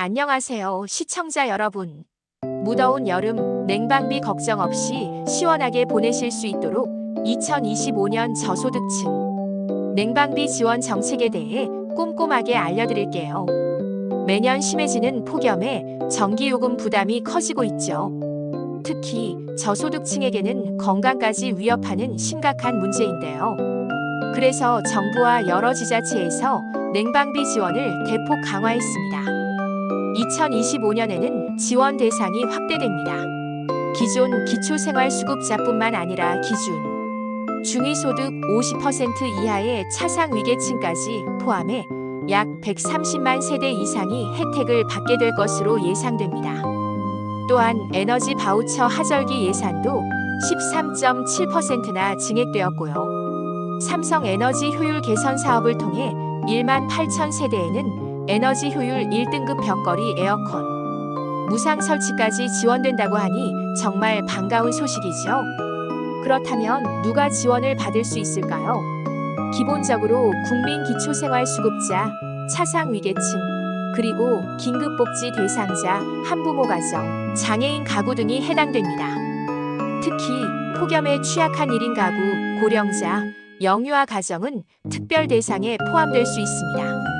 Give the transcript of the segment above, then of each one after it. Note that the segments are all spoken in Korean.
안녕하세요, 시청자 여러분. 무더운 여름 냉방비 걱정 없이 시원하게 보내실 수 있도록 2025년 저소득층 냉방비 지원 정책에 대해 꼼꼼하게 알려드릴게요. 매년 심해지는 폭염에 전기요금 부담이 커지고 있죠. 특히 저소득층에게는 건강까지 위협하는 심각한 문제인데요. 그래서 정부와 여러 지자체에서 냉방비 지원을 대폭 강화했습니다. 2025년에는 지원 대상이 확대됩니다. 기존 기초생활수급자뿐만 아니라 기준 중위소득 50% 이하의 차상 위계층까지 포함해 약 130만 세대 이상이 혜택을 받게 될 것으로 예상됩니다. 또한 에너지 바우처 하절기 예산도 13.7%나 증액되었고요. 삼성 에너지 효율 개선 사업을 통해 1만 8천 세대에는 에너지 효율 1등급 벽걸이 에어컨 무상 설치까지 지원된다고 하니 정말 반가운 소식이죠. 그렇다면 누가 지원을 받을 수 있을까요? 기본적으로 국민 기초생활수급자, 차상위계층, 그리고 긴급복지 대상자, 한부모 가정, 장애인 가구 등이 해당됩니다. 특히 폭염에 취약한 1인 가구, 고령자, 영유아 가정은 특별 대상에 포함될 수 있습니다.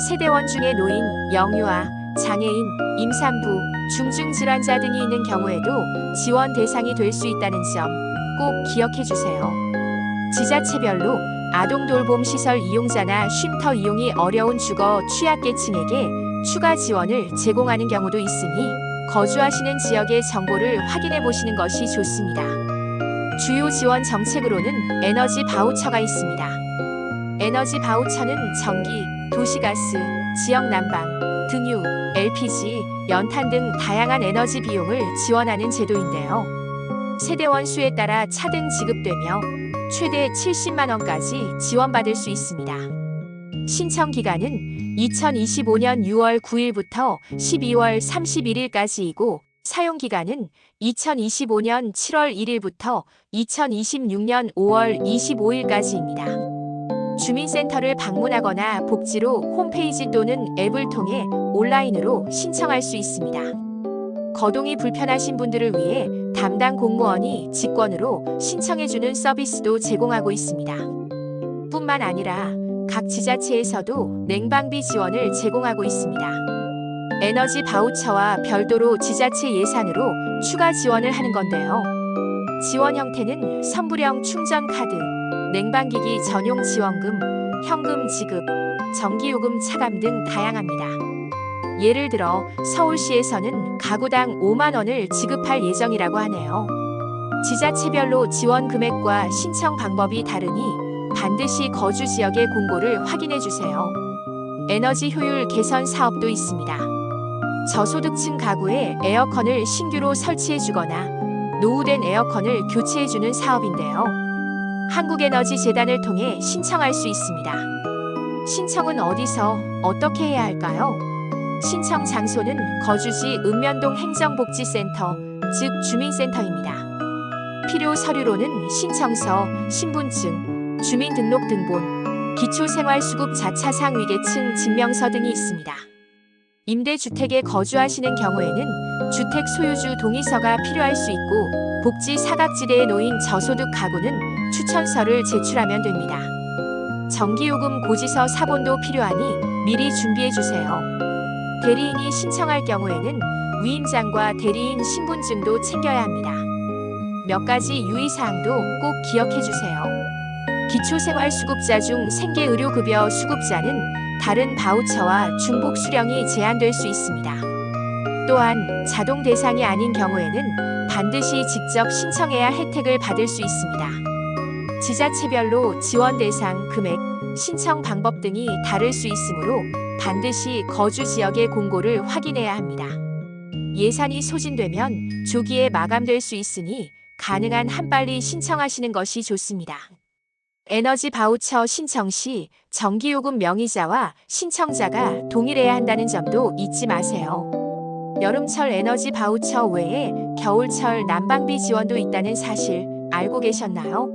세대원 중에 노인, 영유아, 장애인, 임산부, 중증질환자 등이 있는 경우에도 지원 대상이 될 수 있다는 점 꼭 기억해 주세요. 지자체별로 아동 돌봄 시설 이용자나 쉼터 이용이 어려운 주거 취약계층에게 추가 지원을 제공하는 경우도 있으니 거주하시는 지역의 정보를 확인해 보시는 것이 좋습니다. 주요 지원 정책으로는 에너지 바우처가 있습니다. 에너지 바우처는 전기, 도시가스, 지역 난방, 등유, LPG, 연탄 등 다양한 에너지 비용을 지원하는 제도인데요. 세대원 수에 따라 차등 지급되며 최대 70만 원까지 지원받을 수 있습니다. 신청 기간은 2025년 6월 9일부터 12월 31일까지이고 사용 기간은 2025년 7월 1일부터 2026년 5월 25일까지입니다. 주민센터를 방문하거나 복지로 홈페이지 또는 앱을 통해 온라인으로 신청할 수 있습니다. 거동이 불편하신 분들을 위해 담당 공무원이 직권으로 신청해주는 서비스도 제공하고 있습니다. 뿐만 아니라 각 지자체에서도 냉방비 지원을 제공하고 있습니다. 에너지 바우처와 별도로 지자체 예산으로 추가 지원을 하는 건데요. 지원 형태는 선불형 충전 카드, 냉방기기 전용 지원금, 현금 지급, 전기요금 차감 등 다양합니다. 예를 들어 서울시에서는 가구당 5만 원을 지급할 예정이라고 하네요. 지자체별로 지원 금액과 신청 방법이 다르니 반드시 거주 지역의 공고를 확인해 주세요. 에너지 효율 개선 사업도 있습니다. 저소득층 가구에 에어컨을 신규로 설치해 주거나 노후된 에어컨을 교체해 주는 사업인데요. 한국에너지재단을 통해 신청할 수 있습니다. 신청은 어디서 어떻게 해야 할까요? 신청 장소는 거주지 읍면동 행정복지센터, 즉 주민센터입니다. 필요 서류로는 신청서, 신분증, 주민등록등본, 기초생활수급 자차상 위계층 증명서 등이 있습니다. 임대주택에 거주하시는 경우에는 주택 소유주 동의서가 필요할 수 있고 복지 사각지대에 놓인 저소득 가구는 추천서를 제출하면 됩니다. 전기요금 고지서 사본도 필요하니 미리 준비해 주세요. 대리인이 신청할 경우에는 위임장과 대리인 신분증도 챙겨야 합니다. 몇 가지 유의사항도 꼭 기억해 주세요. 기초생활수급자 중 생계의료급여 수급자는 다른 바우처와 중복 수령이 제한될 수 있습니다. 또한 자동 대상이 아닌 경우에는 반드시 직접 신청해야 혜택을 받을 수 있습니다. 지자체별로 지원 대상, 금액, 신청 방법 등이 다를 수 있으므로 반드시 거주 지역의 공고를 확인해야 합니다. 예산이 소진되면 조기에 마감될 수 있으니 가능한 한 빨리 신청하시는 것이 좋습니다. 에너지 바우처 신청 시 전기요금 명의자와 신청자가 동일해야 한다는 점도 잊지 마세요. 여름철 에너지 바우처 외에 겨울철 난방비 지원도 있다는 사실 알고 계셨나요?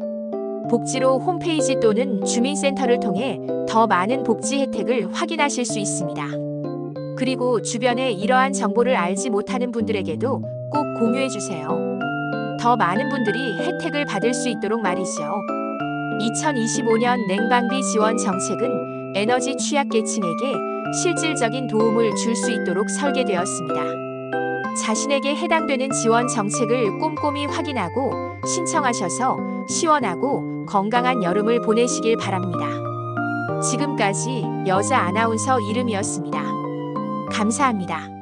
복지로 홈페이지 또는 주민센터를 통해 더 많은 복지 혜택을 확인하실 수 있습니다. 그리고 주변에 이러한 정보를 알지 못하는 분들에게도 꼭 공유해 주세요. 더 많은 분들이 혜택을 받을 수 있도록 말이죠. 2025년 냉방비 지원 정책은 에너지 취약계층에게 실질적인 도움을 줄 수 있도록 설계되었습니다. 자신에게 해당되는 지원 정책을 꼼꼼히 확인하고 신청하셔서 시원하고 건강한 여름을 보내시길 바랍니다. 지금까지 여자 아나운서 이름이었습니다. 감사합니다.